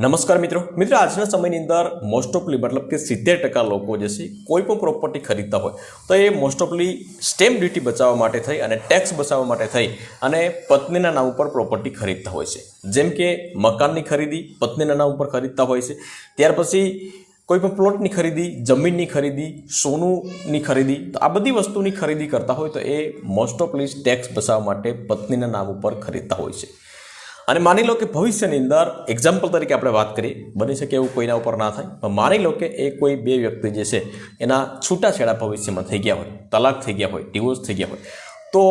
નમસ્કાર મિત્રો. મિત્રો, આજના સમયની અંદર મોસ્ટ ઓફલી મતલબ કે સિત્તેર ટકા લોકો જે છે, કોઈ પણ પ્રોપર્ટી ખરીદતા હોય, તો એ મોસ્ટ ઓફલી સ્ટેમ્પ ડ્યુટી બચાવવા માટે થઈ અને ટેક્સ બચાવવા માટે થઈ અને પત્નીના નામ ઉપર પ્રોપર્ટી ખરીદતા હોય છે. જેમ કે મકાનની ખરીદી પત્નીના નામ ઉપર ખરીદતા હોય છે. ત્યાર પછી કોઈ પણ પ્લોટની ખરીદી, જમીનની ખરીદી સોનુની ખરીદી, તો આ બધી વસ્તુની ખરીદી કરતા હોય તો એ મોસ્ટ ઓફલી ટેક્સ બચાવવા માટે પત્નીના નામ ઉપર ખરીદતા હોય છે. અને માની લો કે ભવિષ્યની અંદર એક્ઝામ્પલ તરીકે આપણે વાત કરીએ, બની શકે એવું કોઈના ઉપર ના થાય, પણ માની લો કે એ કોઈ બે વ્યક્તિ જે છે, એના છૂટાછેડા ભવિષ્યમાં થઈ ગયા હોય, તલાક થઈ ગયા હોય ડિવોર્સ થઈ ગયા હોય, તો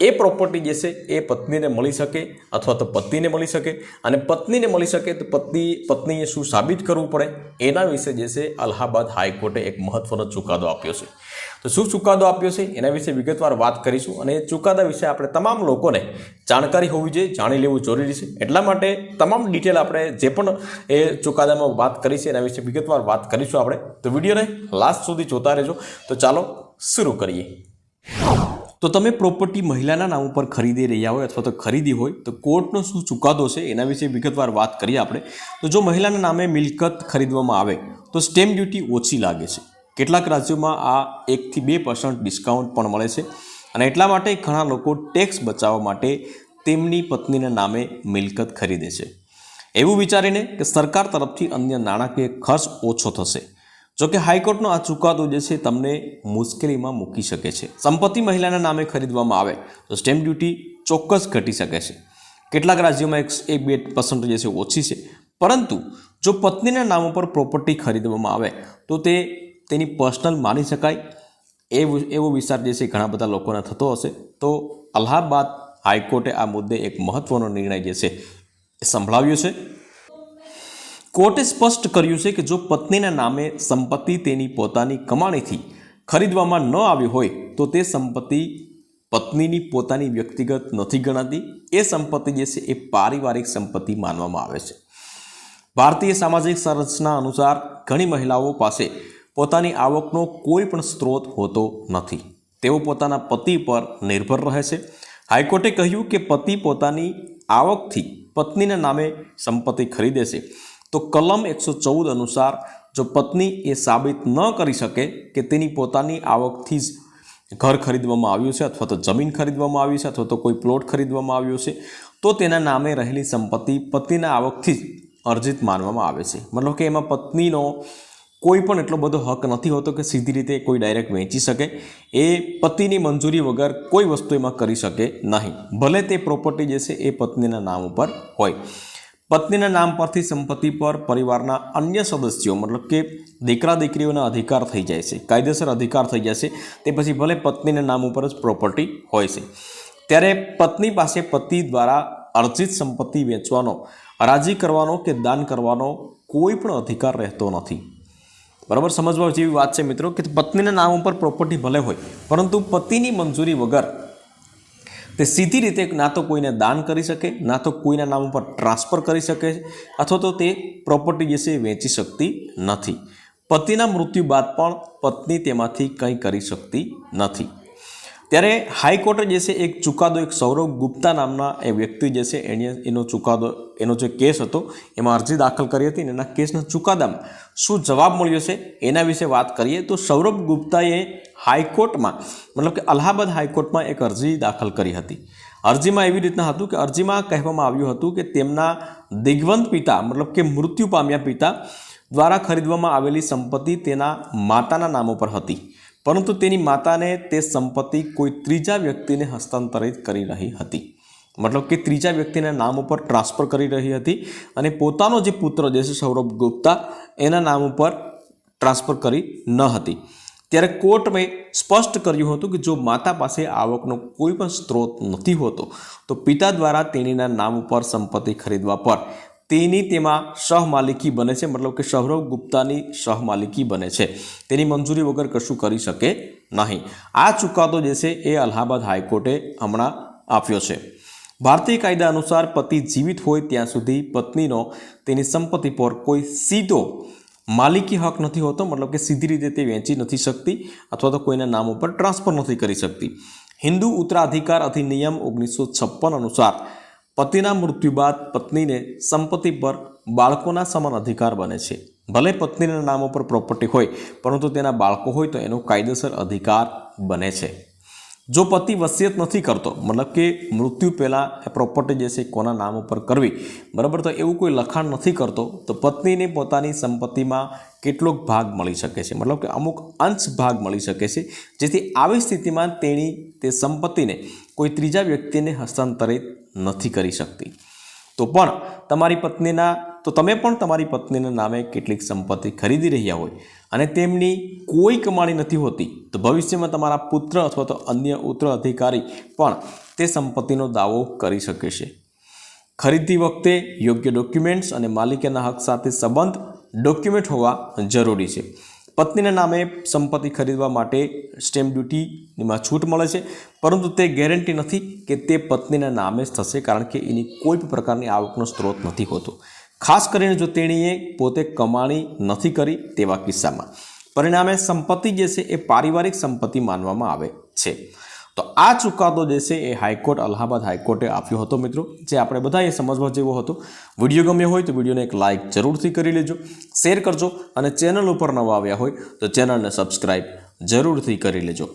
એ પ્રોપર્ટી જે છે, એ પત્નીને મળી શકે અથવા તો પતિને મળી શકે, અને પત્નીને મળી શકે તો પત્ની પત્નીએ શું સાબિત કરવું પડે, એના વિશે જે છે, અલ્હાબાદ હાઈકોર્ટે એક મહત્વનો ચુકાદો આપ્યો છે. તો શું ચુકાદો આપ્યો છે? એના વિશે વિગતવાર વાત કરીશું અને એ ચુકાદા વિશે આપણે તમામ લોકોને જાણકારી હોવી જોઈએ, જાણી લેવું જરૂરી છે. એટલા માટે તમામ ડિટેલ આપણે જે પણ એ ચુકાદામાં વાત કરી છે, એના વિશે વિગતવાર વાત કરીશું આપણે. તો વિડીયોને લાસ્ટ સુધી જોતા રહેજો. તો ચાલો શરૂ કરીએ. તો તમે પ્રોપર્ટી મહિલાના નામ ઉપર ખરીદી રહ્યા હોય અથવા તો ખરીદી હોય, તો કોર્ટનો શું ચુકાદો છે? એના વિશે વિગતવાર વાત કરીએ આપણે. તો જો મહિલાના નામે મિલકત ખરીદવામાં આવે, તો સ્ટેમ્પ ડ્યુટી ઓછી લાગે છે. કેટલાક રાજ્યોમાં આ એકથી બે પર્સન્ટ ડિસ્કાઉન્ટ પણ મળે છે અને એટલા માટે ઘણા લોકો ટેક્સ બચાવવા માટે તેમની પત્નીના નામે મિલકત ખરીદે છે. એવું વિચારીને કે સરકાર તરફથી અન્ય નાણાકીય ખર્ચ ઓછો થશે. જોકે હાઈકોર્ટનો આ ચુકાદો જે છે તમને મુશ્કેલીમાં મૂકી શકે છે. સંપત્તિ મહિલાના નામે ખરીદવામાં આવે તો સ્ટેમ્પ ડ્યુટી ચોક્કસ ઘટી શકે છે. કેટલાક રાજ્યોમાં એક એક બે પર્સન્ટ જે છે ઓછી છે. પરંતુ જો પત્નીના નામ ઉપર પ્રોપર્ટી ખરીદવામાં આવે તો તે તેની પર્સનલ માની શકાય એવો એવો વિચાર જે છે ઘણા બધા લોકોને થતો હશે. તો અલ્હાબાદ હાઈકોર્ટે આ મુદ્દે એક મહત્વનો નિર્ણય જે છે એ સંભળાવ્યો છે. કોર્ટે સ્પષ્ટ કર્યું છે કે જો પત્નીના નામે સંપત્તિ તેની પોતાની કમાણીથી ખરીદવામાં ન આવી હોય, તો તે સંપત્તિ પત્નીની પોતાની વ્યક્તિગત નથી ગણાતી. એ સંપત્તિ જે છે એ પારિવારિક સંપત્તિ માનવામાં આવે છે. ભારતીય સામાજિક સંરચના અનુસાર ઘણી મહિલાઓ પાસે પોતાની આવકનો કોઈ પણ સ્ત્રોત હોતો નથી. તેઓ પોતાના પતિ પર નિર્ભર રહે છે. હાઈકોર્ટે કહ્યું કે પતિ પોતાની આવકથી પત્નીના નામે સંપત્તિ ખરીદે છે. તો કલમ એકસો ચૌદ અનુસાર જો પત્ની એ સાબિત ન કરી શકે કે તેની પોતાની આવકથી જ ઘર ખરીદવામાં આવ્યું છે અથવા તો જમીન ખરીદવામાં આવી છે અથવા તો કોઈ પ્લોટ ખરીદવામાં આવ્યો છે, તો તેના નામે રહેલી સંપત્તિ પતિના આવકથી જ અર્જિત માનવામાં આવે છે. મતલબ કે એમાં પત્નીનો કોઈ પણ એટલો બધો હક નથી હોતો કે સીધી રીતે કોઈ ડાયરેક્ટ વેચી શકે. એ પતિની મંજૂરી વગર કોઈ વસ્તુ એમાં કરી શકે નહીં. ભલે તે પ્રોપર્ટી જે છે એ પત્નીના નામ ઉપર હોય. પત્નીના નામ પરથી સંપત્તિ પર પરિવારના અન્ય સદસ્યો મતલબ કે દીકરા દીકરીઓના અધિકાર થઈ જાય છે, કાયદેસર અધિકાર થઈ જશે તે પછી ભલે પત્નીના નામ ઉપર જ પ્રોપર્ટી હોય છે. ત્યારે પત્ની પાસે પતિ દ્વારા અર્જિત સંપત્તિ વેચવાનો, રાજી કરવાનો કે દાન કરવાનો કોઈ પણ અધિકાર રહેતો નથી. બરાબર? સમજવા જેવી વાત છે મિત્રો કે પત્નીના નામ ઉપર પ્રોપર્ટી ભલે હોય, પરંતુ પતિની મંજૂરી વગર તે સીધી રીતે ના તો કોઈને દાન કરી શકે, ના તો કોઈના નામ ઉપર ટ્રાન્સફર કરી શકે, અથવા તો તે પ્રોપર્ટી જે છે વેચી શકતી નથી. પતિના મૃત્યુ બાદ પણ પત્ની તેમાંથી કંઈ કરી શકતી નથી. ત્યારે હાઈકોર્ટે જે છે એક ચુકાદો, એક સૌરવ ગુપ્તા નામના એ વ્યક્તિ જે છે એને એનો ચુકાદો, એનો જે કેસ હતો, એમાં અરજી દાખલ કરી હતી અને એના કેસના ચુકાદામાં શું જવાબ મળ્યો છે એના વિશે વાત કરીએ તો સૌરભ ગુપ્તાએ હાઈકોર્ટમાં, મતલબ કે અલ્હાબાદ હાઈકોર્ટમાં એક અરજી દાખલ કરી હતી. અરજીમાં એવી રીતના હતું કે અરજીમાં કહેવામાં આવ્યું હતું કે તેમના દિગ્વંત પિતા, મતલબ કે મૃત્યુ પામ્યા પિતા દ્વારા ખરીદવામાં આવેલી સંપત્તિ તેના માતાના નામો પર હતી. પરંતુ તેની માતાને તે સંપત્તિ કોઈ ત્રીજા વ્યક્તિને હસ્તાંતરિત કરી રહી હતી. મતલબ કે ત્રીજા વ્યક્તિના નામ ઉપર ટ્રાન્સફર કરી રહી હતી અને પોતાનો જે પુત્ર જે છે સૌરભ ગુપ્તા, એના નામ ઉપર ટ્રાન્સફર કરી ન હતી. ત્યારે કોર્ટે સ્પષ્ટ કર્યું હતું કે જો માતા પાસે આવકનો કોઈ પણ સ્ત્રોત નથી હોતો, તો પિતા દ્વારા તેણીના નામ ઉપર સંપત્તિ ખરીદવા પર તેની તેમાં સહમાલિકી બને છે. મતલબ કે સૌરવ ગુપ્તાની સહમાલિકી બને છે. તેની મંજૂરી વગર કશું કરી શકે નહીં. આ ચુકાદો જે છે એ અલ્હાબાદ હાઈકોર્ટે હમણાં આપ્યો છે. ભારતીય કાયદા અનુસાર પતિ જીવિત હોય ત્યાં સુધી પત્નીનો તેની સંપત્તિ પર કોઈ સીધો માલિકી હક નથી હોતો. મતલબ કે સીધી રીતે તે વેચી નથી શકતી અથવા તો કોઈના નામ ઉપર ટ્રાન્સફર નથી કરી શકતી. હિન્દુ ઉત્તરાધિકાર અધિનિયમ ઓગણીસો છપ્પન અનુસાર પતિના મૃત્યુ બાદ પત્નીને સંપત્તિ પર બાળકોના સમાન અધિકાર બને છે. ભલે પત્નીના નામ ઉપર પ્રોપર્ટી હોય, પરંતુ તેના બાળકો હોય તો એનો કાયદેસર અધિકાર બને છે. જો પતિ વસિયત નથી કરતો, મતલબ કે મૃત્યુ પહેલાં એ પ્રોપર્ટી જે છે કોના નામ ઉપર કરવી, બરાબર? તો એવું કોઈ લખાણ નથી કરતો, તો પત્નીને પોતાની સંપત્તિમાં કેટલોક ભાગ મળી શકે છે. મતલબ કે અમુક અંશ ભાગ મળી શકે છે. જેથી આવી સ્થિતિમાં તેણી તે સંપત્તિને કોઈ ત્રીજા વ્યક્તિને હસ્તાંતરિત નથી કરી શકતી. તો પણ તમારી પત્નીના, તો તમે પણ તમારી પત્નીના નામે કેટલીક સંપત્તિ ખરીદી રહ્યા હોય અને તેમની કોઈ કમાણી નથી હોતી, તો ભવિષ્યમાં તમારા પુત્ર અથવા તો અન્ય ઉત્તર અધિકારી પણ તે સંપત્તિનો દાવો કરી શકે છે. ખરીદતી વખતે યોગ્ય ડોક્યુમેન્ટ્સ અને માલિકીના હક સાથે સંબંધ ડોક્યુમેન્ટ હોવા જરૂરી છે. પત્નીના નામે સંપત્તિ ખરીદવા માટે સ્ટેમ્પ ડ્યુટીમાં છૂટ મળે છે, પરંતુ તે ગેરંટી નથી કે તે પત્નીના નામે જ થશે, કારણ કે એની કોઈ પણ પ્રકારની આવકનો સ્ત્રોત નથી હોતો. ખાસ કરીને જો તેણીએ પોતે કમાણી નથી કરી તેવા કિસ્સામાં. પરિણામે સંપત્તિ જે છે એ પારિવારિક સંપત્તિ માનવામાં આવે છે. તો આ ચુકાદો જે છે એ હાઈકોર્ટ, અલ્હાબાદ હાઈકોર્ટે આપ્યો હતો મિત્રો. જે આપણે બધાએ સમજવા જેવો હતો. વીડિયો ગમ્યો હોય તો વિડીયોને એક લાઇક જરૂરથી કરી લેજો, શેર કરજો અને ચેનલ ઉપર નવા આવ્યા હોય તો ચેનલને સબસ્ક્રાઈબ જરૂરથી કરી લેજો.